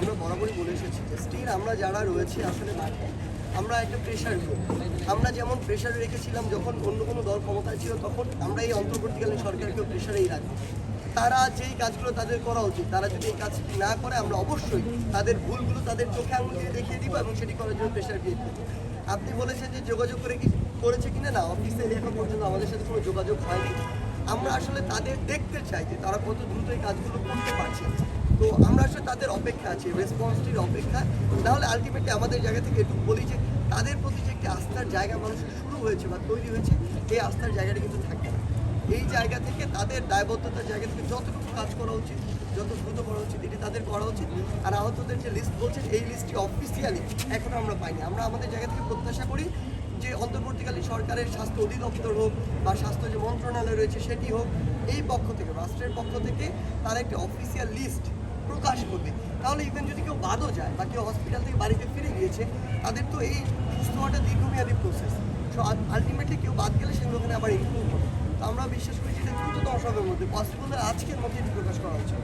আমরা বরাবরই বলে এসেছি যে স্টিল আমরা যারা রয়েছে আসলে মাঠে আমরা একটা প্রেশার গ্রুপ আমরা যেমন প্রেশারে রেখেছিলাম যখন অন্য কোনো দল ক্ষমতায় ছিল, তখন আমরা এই অন্তর্বর্তীকালীন সরকারকেও প্রেশারেই রাখব তারা যেই কাজগুলো তাদের করা উচিত, তারা যদি এই কাজটি না করে, আমরা অবশ্যই তাদের ভুলগুলো তাদের চোখে আঙুল দিয়ে দেখিয়ে দিব এবং সেটি করার জন্য প্রেশার ক্রিয়েট করব আপনি বলেছেন যে যোগাযোগ করে কি করেছে কিনা? না অফিসে এখন পর্যন্ত আমাদের সাথে কোনো যোগাযোগ হয়নি। আমরা আসলে তাদের দেখতে চাই যে তারা কত দ্রুত এই কাজগুলো করতে পারছে। তো আমরা আসলে তাদের অপেক্ষা আছে রেসপন্সটির অপেক্ষা। তাহলে আলটিমেটলি আমাদের জায়গা থেকে একটু বলি যে, তাদের প্রতি যে একটি আস্থার জায়গা মানুষের শুরু হয়েছে বা তৈরি হয়েছে, এই আস্থার জায়গাটা কিন্তু থাকে না। এই জায়গা থেকে তাদের দায়বদ্ধতার জায়গা থেকে যতটুকু কাজ করা উচিত, যত দ্রুত করা উচিত, এটি তাদের করা উচিত। আর আহতদের যে লিস্ট বলছেন, এই লিস্টটি অফিসিয়ালি এখনও আমরা পাইনি। আমরা আমাদের জায়গা থেকে প্রত্যাশা করি যে, অন্তর্বর্তীকালীন সরকারের স্বাস্থ্য অধিদপ্তর হোক বা স্বাস্থ্য যে মন্ত্রণালয় রয়েছে, সেটি হোক, এই পক্ষ থেকে, রাষ্ট্রের পক্ষ থেকে তারা একটি অফিসিয়াল লিস্ট প্রকাশ করবে। তাহলে ইভেন যদি কেউ বাদও যায় বা কেউ হসপিটাল থেকে বাড়িতে ফিরে গিয়েছে, তাদের তো এই সুস্থ হওয়াটা দীর্ঘমেয়াদী প্রসেস সো আলটিমেটলি কেউ বাদ গেলে সেগুলো ওখানে আবার ইমপ্রুভ হবে। তো আমরা বিশ্বাস করি যে এটা দ্রুততম দর্শকের মধ্যে পসিবল আজকের মধ্যে এটি প্রকাশ করা উচিত